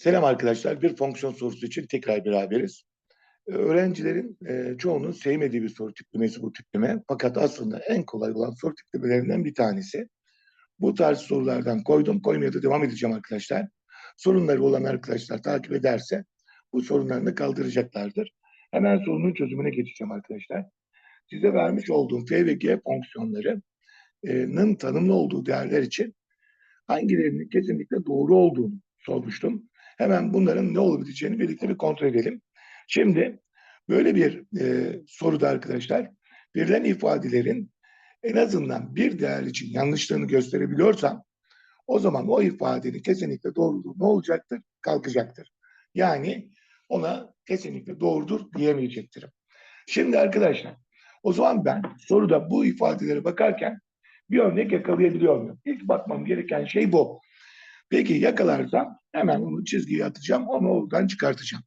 Selam arkadaşlar. Bir fonksiyon sorusu için tekrar beraberiz. Ee, Öğrencilerin e, çoğunun sevmediği bir soru tiplemesi bu tipleme. Fakat aslında en kolay olan soru tiplemelerinden bir tanesi. Bu tarz sorulardan koydum. Koymaya da devam edeceğim arkadaşlar. Sorunları olan arkadaşlar takip ederse bu sorunlarını kaldıracaklardır. Hemen sorunun çözümüne geçeceğim arkadaşlar. Size vermiş olduğum f ve g fonksiyonlarının tanımlı olduğu değerler için hangilerinin kesinlikle doğru olduğunu sormuştum. Hemen bunların ne olabileceğini birlikte bir kontrol edelim. Şimdi böyle bir e, soruda arkadaşlar verilen ifadelerin en azından bir değer için yanlışlığını gösterebiliyorsam o zaman o ifadenin kesinlikle doğruluğu ne olacaktır? Kalkacaktır. Yani ona kesinlikle doğrudur diyemeyecektirim. Şimdi arkadaşlar o zaman ben soruda bu ifadelere bakarken bir örnek yakalayabiliyor muyum? İlk bakmam gereken şey bu. Peki yakalarsam hemen onu çizgiye atacağım, onu oradan çıkartacağım.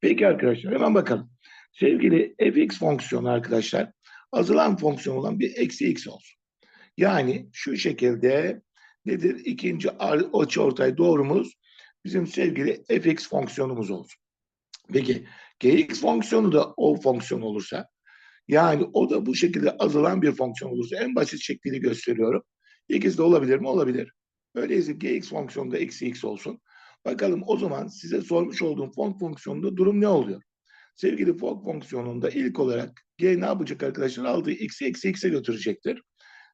Peki arkadaşlar hemen bakalım. Sevgili fx fonksiyonu arkadaşlar azalan fonksiyon olan bir eksi x olsun. Yani şu şekilde nedir? İkinci açı ortay doğrumuz bizim sevgili fx fonksiyonumuz olsun. Peki gx fonksiyonu da o fonksiyon olursa yani o da bu şekilde azalan bir fonksiyon olursa en basit şekliyle gösteriyorum. İkisi de olabilir mi? Olabilir. Öyleyse gx fonksiyonu da eksi x olsun. Bakalım o zaman size sormuş olduğum fon fonksiyonunda durum ne oluyor? Sevgili fon fonksiyonunda ilk olarak g ne yapacak arkadaşlar? Aldığı x'i eksi x'e götürecektir.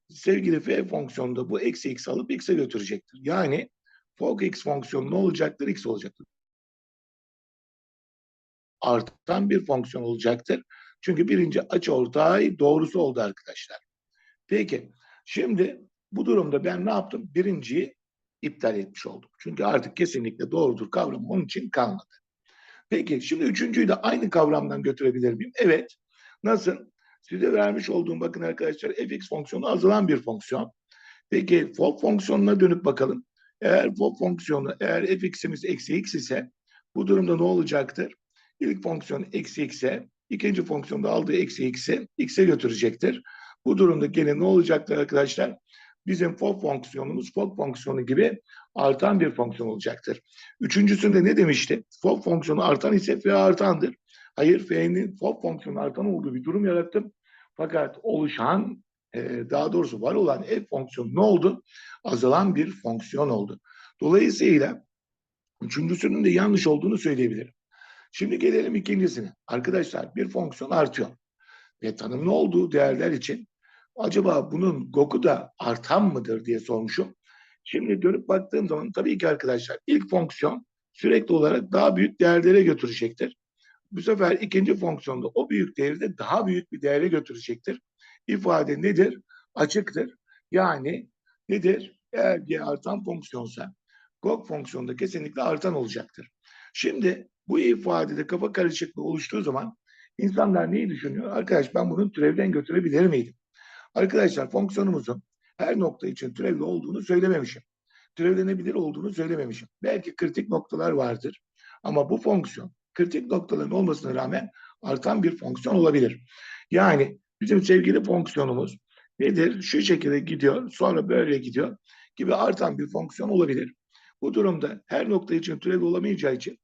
Sevgili f fonksiyonunda bu eksi x alıp x'e götürecektir. Yani fok x fonksiyonu ne olacaktır? x olacaktır. Artan bir fonksiyon olacaktır. Çünkü birinci açı ortay doğrusu oldu arkadaşlar. Peki şimdi bu durumda ben ne yaptım? Birinciyi iptal etmiş oldum. Çünkü artık kesinlikle doğrudur kavramı onun için kalmadı. Peki şimdi üçüncüyü de aynı kavramdan götürebilir miyim? Evet. Nasıl? Size vermiş olduğum bakın arkadaşlar fx fonksiyonu azalan bir fonksiyon. Peki fok fonksiyonuna dönüp bakalım. Eğer fok fonksiyonu eğer fx'imiz eksi x ise bu durumda ne olacaktır? İlk fonksiyon eksi x'e, ikinci fonksiyonda aldığı eksi x'e x'e götürecektir. Bu durumda gene ne olacaktır arkadaşlar? Bizim for fonksiyonumuz for fonksiyonu gibi artan bir fonksiyon olacaktır. Üçüncüsünde ne demişti? For fonksiyonu artan ise f artandır. Hayır f'nin for fonksiyonu artan olduğu bir durum yarattım. Fakat oluşan e, daha doğrusu var olan f fonksiyonu ne oldu? Azalan bir fonksiyon oldu. Dolayısıyla üçüncüsünün de yanlış olduğunu söyleyebilirim. Şimdi gelelim ikincisine. Arkadaşlar bir fonksiyon artıyor. Ve tanımlı olduğu değerler için acaba bunun GOK'u da artan mıdır diye sormuşum. Şimdi dönüp baktığım zaman tabii ki arkadaşlar ilk fonksiyon sürekli olarak daha büyük değerlere götürecektir. Bu sefer ikinci fonksiyonda o büyük değeri de daha büyük bir değere götürecektir. İfade nedir? Açıktır. Yani nedir? Eğer g artan fonksiyonsa GOK fonksiyonda kesinlikle artan olacaktır. Şimdi bu ifadede kafa karışıklığı oluştuğu zaman insanlar neyi düşünüyor? Arkadaş ben bunun türevden götürebilir miydim? Arkadaşlar fonksiyonumuzun her nokta için türevli olduğunu söylememişim. Türevlenebilir olduğunu söylememişim. Belki kritik noktalar vardır. Ama bu fonksiyon kritik noktaların olmasına rağmen artan bir fonksiyon olabilir. Yani bizim sevgili fonksiyonumuz nedir? Şu şekilde gidiyor, sonra böyle gidiyor gibi artan bir fonksiyon olabilir. Bu durumda her nokta için türevli olamayacağı için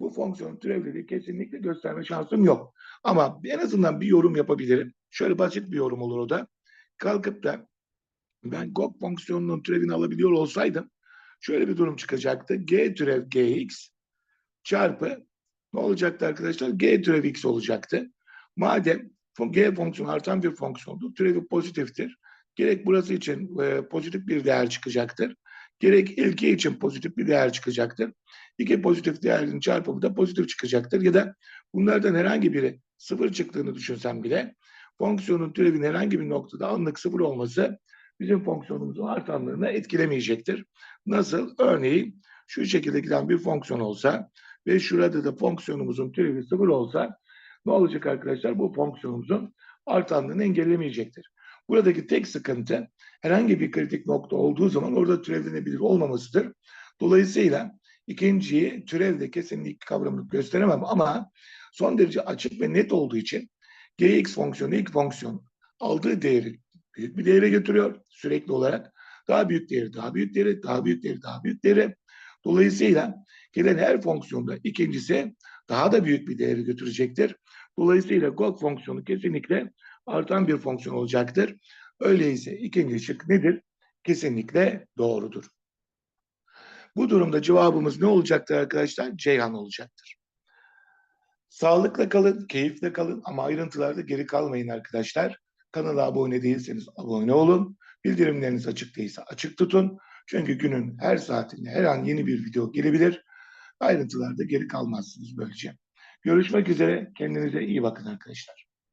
bu fonksiyonun türevliliği kesinlikle gösterme şansım yok. Ama en azından bir yorum yapabilirim. Şöyle basit bir yorum olur o da kalkıp da ben GOG fonksiyonunun türevini alabiliyor olsaydım şöyle bir durum çıkacaktı. G türev Gx çarpı ne olacaktı arkadaşlar? G türev x olacaktı. Madem G fonksiyonu artan bir fonksiyondur, türevi pozitiftir. Gerek burası için e, pozitif bir değer çıkacaktır. Gerek ilki için pozitif bir değer çıkacaktır. İki pozitif değerin çarpımı da pozitif çıkacaktır. Ya da bunlardan herhangi biri sıfır çıktığını düşünsem bile fonksiyonun türevinin herhangi bir noktada anlık sıfır olması bizim fonksiyonumuzun artanlığını etkilemeyecektir. Nasıl? Örneğin şu şekilde giden bir fonksiyon olsa ve şurada da fonksiyonumuzun türevi sıfır olsa ne olacak arkadaşlar? Bu fonksiyonumuzun artanlığını engellemeyecektir. Buradaki tek sıkıntı herhangi bir kritik nokta olduğu zaman orada türevlenebilir olmamasıdır. Dolayısıyla ikinciyi türevde kesinlikle kavramını gösteremem ama son derece açık ve net olduğu için gx fonksiyonu ilk fonksiyon aldığı değeri büyük bir değere götürüyor sürekli olarak. Daha büyük değeri, daha büyük değeri, daha büyük değeri, daha büyük değeri. Dolayısıyla Gelen her fonksiyonda ikincisi daha da büyük bir değeri götürecektir. Dolayısıyla GOG fonksiyonu kesinlikle artan bir fonksiyon olacaktır. Öyleyse ikinci şık nedir? Kesinlikle doğrudur. Bu durumda cevabımız ne olacaktır arkadaşlar? Ceyhan olacaktır. Sağlıkla kalın, keyifle kalın ama ayrıntılarda geri kalmayın arkadaşlar. Kanala abone değilseniz abone olun. Bildirimleriniz açık değilse açık tutun. Çünkü günün her saatinde her an yeni bir video gelebilir. Ayrıntılarda geri kalmazsınız böylece. Görüşmek üzere. Kendinize iyi bakın arkadaşlar.